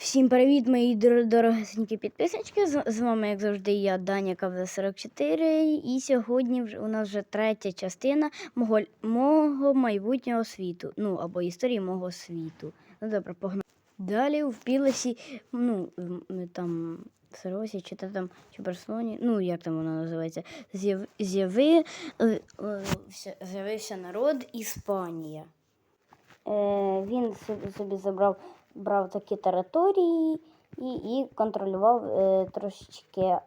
Всім привіт, мої дор- дорогесенькі підписнички. З, вами, як завжди, я, Даня КВ44. І сьогодні у нас вже третя частина мого, мого майбутнього світу. Ну, або історії мого світу. Ну, добре, погнали. Далі в Пілесі, ну, там, в Саросі, чи та там, чи Барселоні, ну, як там воно називається, з'яв, з'яви, е, е, ся- з'явився народ Іспанія. Е, він собі забрав брав такі території і, і контролював е, трошечки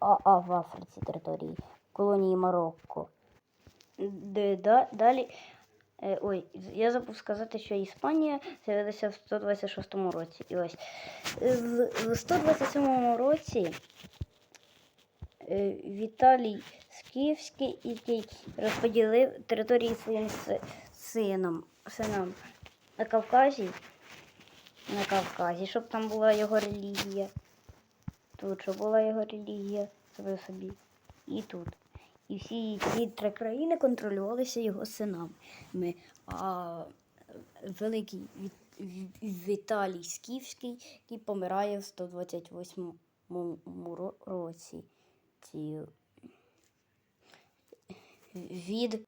а, а, в Африці території колонії Марокко. Де, да, далі. Е, ой, я забув сказати, що Іспанія з'явилася в 126 році. І ось е, в, в 127 році е, Віталій Скіфський, який розподілив території своїм си- сином, синам на Кавказі, на Кавказі, щоб там була його релігія. Тут щоб була його релігія, собі собі. І тут. І всі ці три країни контролювалися його синами. А великий Віталій Скіфський, який помирає в 128 ро- році. Від,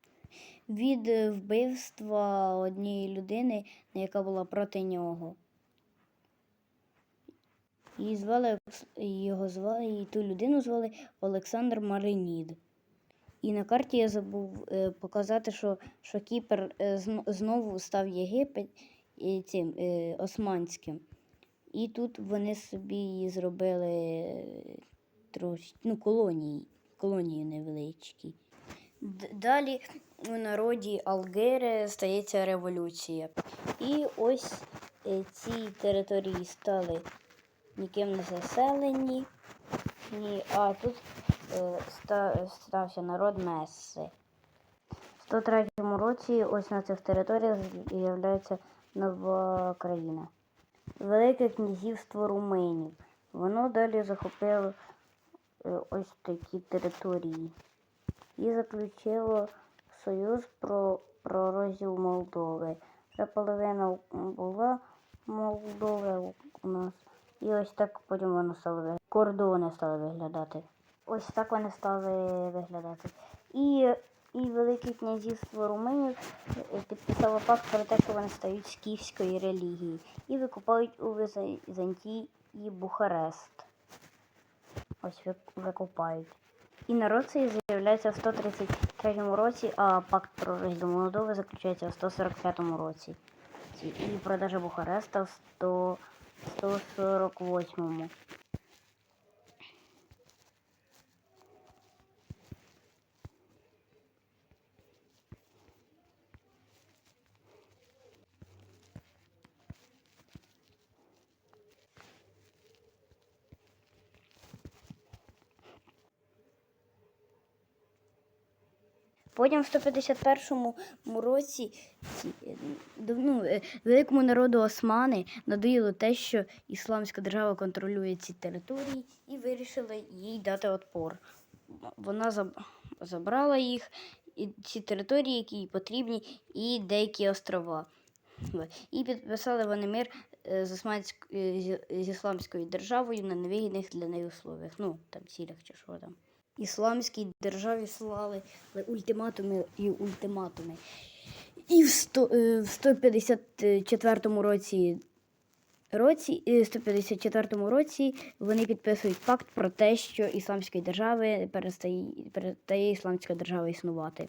від вбивства однієї людини, яка була проти нього. Її звали його звали, і ту людину звали Олександр Маринід. І на карті я забув е, показати, що, що Кіпр е, знову став Єгипет е, цим е, османським. І тут вони собі зробили е, ну, колонії, колонії невеличкі. Далі у народі Алгери стається революція. І ось е, ці території стали ніким не заселені. Ні, а тут е, ста, стався народ Месси. В 103 році ось на цих територіях з'являється нова країна. Велике князівство руминів. Воно далі захопило е, ось такі території і заключило союз про пророзів Молдови. Вже половина була Молдови у нас. Ось так потім воно стало виглядати. Кордони стали виглядати. Ось так вони стали виглядати. І, і Велике князівство Румунів е, підписало пакт про те, що вони стають з київської релігії і викупають у Візантії Бухарест. Ось вик- викупають. І народ цей з'являється в 133 році, а пакт про розділ Молдови заключається в 145 році. І продажа Бухареста в 100, 148. Потім в 151 році ці, е, ну, е, великому народу Османи надоїло те, що Ісламська держава контролює ці території, і вирішили їй дати отпор. Вона забрала їх, і ці території, які їй потрібні, і деякі острова. І підписали вони мир е, з, Османськ... з Ісламською державою на невигідних для неї условиях. Ну, там цілях чи що там. Ісламській державі слали ультиматуми і ультиматуми. І в, 100, е, в 154 році, році, е, 154 році вони підписують пакт про те, що Ісламської держави перестає, перестає Ісламська держава існувати.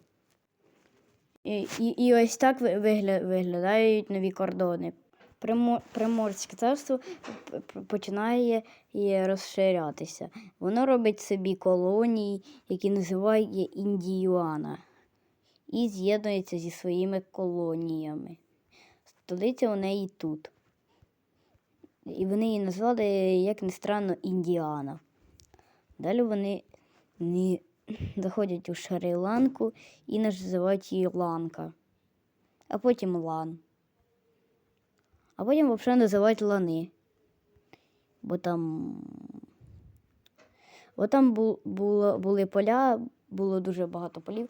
І, і, і ось так вигля, виглядають нові кордони. Примо- Приморське царство починає розширятися. Воно робить собі колонії, які називає Індіюана, і з'єднується зі своїми колоніями. Столиця у неї тут. І вони її назвали, як не странно, Індіана. Далі вони не заходять у Шрі-Ланку і називають її Ланка, а потім Лан. А потім взагалі називають лани. Бо там. Бо там бу, було, були поля, було дуже багато полів.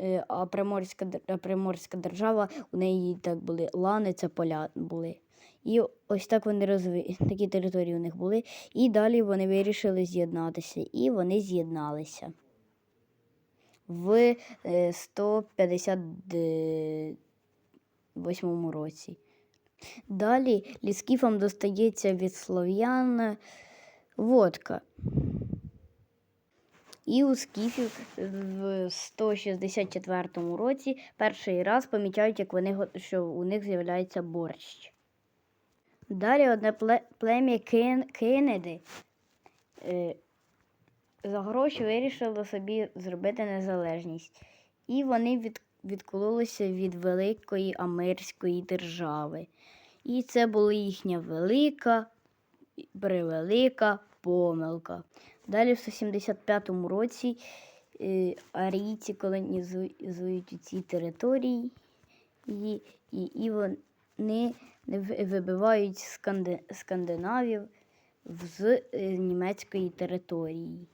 е, А Приморська, Приморська держава, у неї так були лани, це поля були. І ось так вони розви... такі території у них були. І далі вони вирішили з'єднатися. І вони з'єдналися в е, 158 році. Далі ліскіфам достається від слов'ян водка. І у скіфів в 164 році перший раз помічають, як вони, що у них з'являється борщ. Далі одне плем'я Кен- Кеннеди е, за гроші вирішило собі зробити незалежність. І вони від, відкололися від великої амерської держави. І це була їхня велика, превелика помилка. Далі в 175 році е, арійці колонізують ці території, і, і, і вони вибивають сканди, скандинавів з е, німецької території.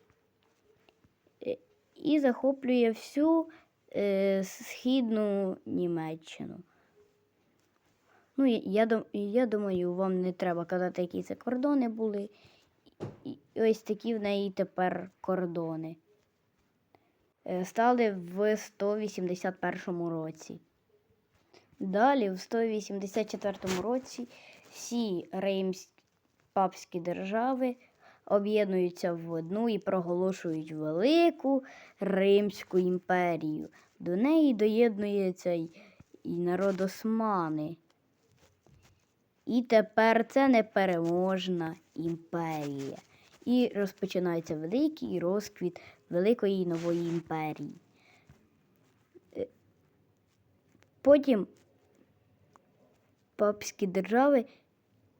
Е, І захоплює всю е, східну Німеччину. Ну, я, я, думаю, вам не треба казати, які це кордони були. І і ось такі в неї тепер кордони. Е, Стали в 181 році. Далі, в 184 році, всі римські папські держави об'єднуються в одну і проголошують Велику Римську імперію. До неї доєднується й народ османи. І тепер це непереможна імперія. І розпочинається великий розквіт Великої нової імперії. Е, Потім папські держави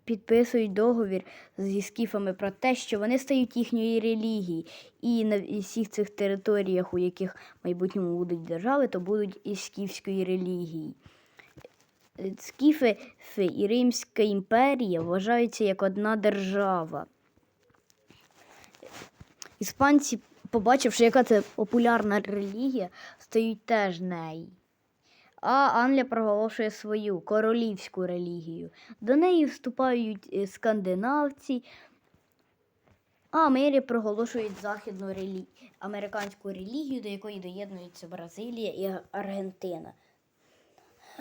підписують договір зі скіфами про те, що вони стають їхньої релігії. І на всіх цих територіях, у яких в майбутньому будуть держави, то будуть із скіфської релігії. Скіфи і Римська імперія вважаються як одна держава. Іспанці, побачивши, яка це популярна релігія, стають теж нею. А Англія проголошує свою королівську релігію. До неї вступають е, скандинавці, а мирі проголошують західну релі... американську релігію, до якої доєднуються Бразилія і Аргентина.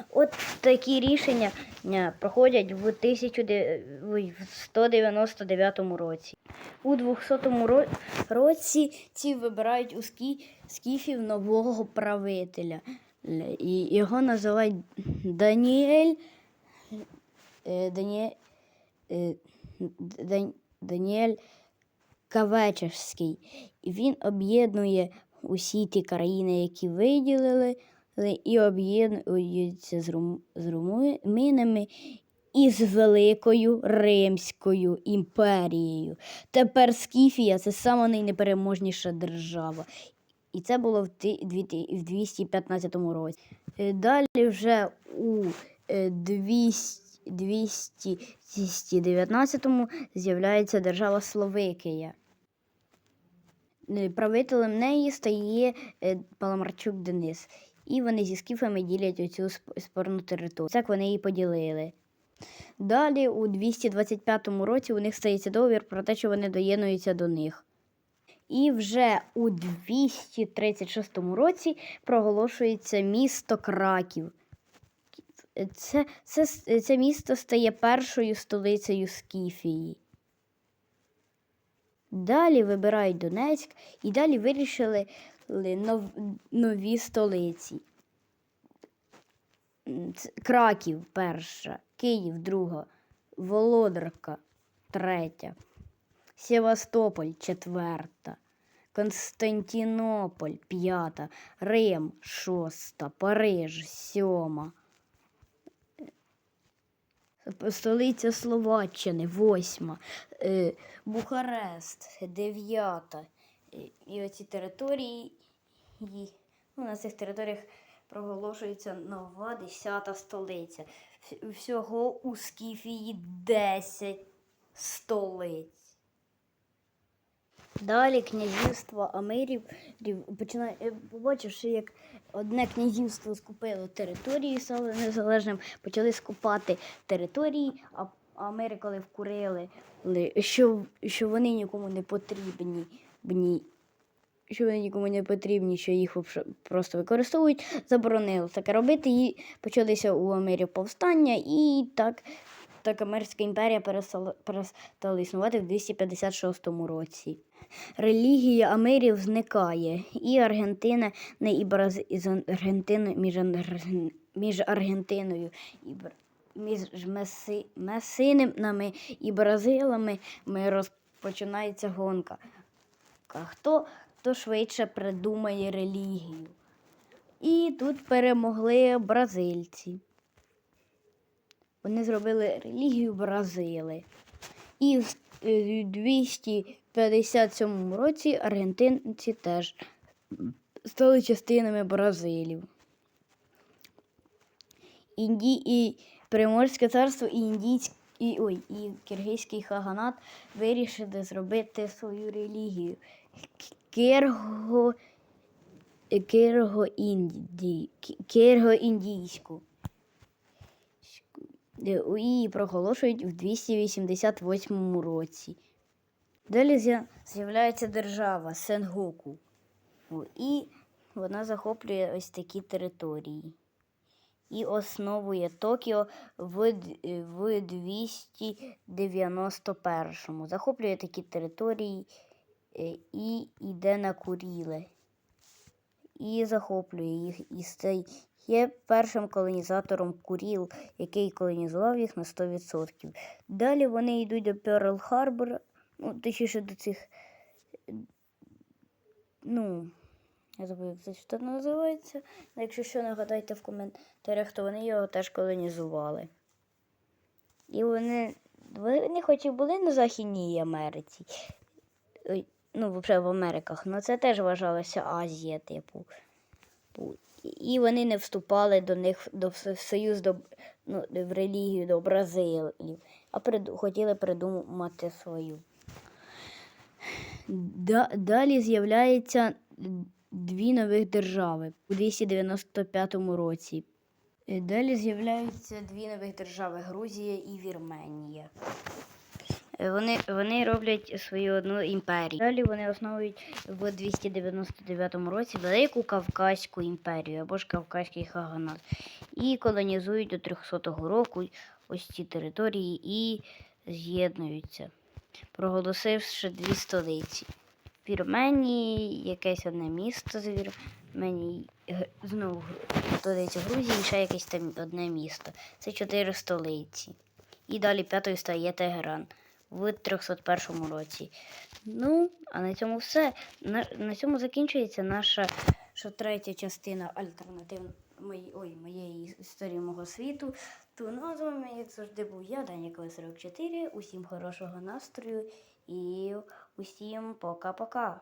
От такі рішення проходять в 1199 році. У 200 ро- році ці вибирають у скіфів нового правителя. І його називають Даніель. е, Даніель, е, Даніель Кавечевський. І він об'єднує усі ті країни, які виділили, і об'єднується з, рум, з румунами і з Великою Римською імперією. Тепер Скіфія це найнепереможніша держава. І це було в ти- дві ти- в 215 році. Е, Далі вже у е, 200, 219 з'являється держава Словакія. Е, Правителем неї стає е, Паламарчук Денис. І вони зі скіфами ділять оцю спорну територію. Так вони її поділили. Далі, у 225 році, у них стається договір про те, що вони доєднуються до них. І вже у 236 році проголошується місто Краків. Це, це, це місто стає першою столицею Скіфії. Далі вибирають Донецьк і далі вирішили нов, нові столиці. Краків перша, Київ друга, Володарка третя, Севастополь четверта, Константинополь п'ята, Рим шоста, Париж сьома. Столиця Словаччини восьма, е, Бухарест дев'ята. І- І оці території, і, ну, на цих територіях проголошується нова десята столиця. Всього у Скіфії 10 столиць. Далі князівство Амерів рів- починає, е, побачивши, як одне князівство скупило території, стало незалежним, почали скупати території, а коли вкурили, що, що вони нікому не потрібні, бні, що вони нікому не потрібні, що їх просто використовують, заборонили таке робити. І почалися у Амері повстання, і так, так Американська імперія перестала, перестала існувати в 256 році. Релігія Амерів зникає, і Аргентина не і Браз... із Аргентини між, між Аргентиною і Бр... між Меси... Месинами і Бразилами ми розпочинається гонка. Хто, хто швидше придумає релігію? І тут перемогли бразильці. Вони зробили релігію Бразили. І в е, 257 році аргентинці теж стали частинами Бразилів. Інді... І Приморське царство і індійське. І, ой, і киргизький хаганат вирішили зробити свою релігію. Кирго, Кирго, Інді, Кирго індійську. У- проголошують в 288 році. Далі з'являється держава Сенгоку. І вона захоплює ось такі території. І основує Токіо в, в 291-му. Захоплює такі території е, і йде на Куріле. І захоплює їх. І стає першим колонізатором Куріл, який колонізував їх на 100%. Далі вони йдуть до Перл Харбора, ну, точніше до цих. Ну, я забув, як це що називається. Ну, Якщо що, нагадайте в коментарях, то вони його теж колонізували. І вони, вони хоч і були на Західній Америці, ну, взагалі в Америках, але це теж вважалося Азія, типу. І вони не вступали до них до союз до, ну, в релігію до Бразилів, а прид, хотіли придумати свою. Да, далі з'являється дві нових держави у 295 році. Е, Далі з'являються дві нових держави Грузія і Вірменія. Е, Вони, вони роблять свою одну імперію. Далі вони основують в 299 році Велику Кавказьку імперію або ж Кавказький Хаганат. І колонізують до 300 року ось ці території і з'єднуються, проголосивши дві столиці. В Вірменії якесь одне місто з Вірменії, знову столиця Грузії, і ще якесь там одне місто. Це чотири столиці. І далі п'ятою стає Тегеран в 301 році. Ну, а на цьому все. На, на цьому закінчується наша що третя частина альтернатив мої, ой, моєї історії мого світу. То ну, з вами, як завжди, був я, Даня 44. Усім хорошого настрою і усім пока-пока.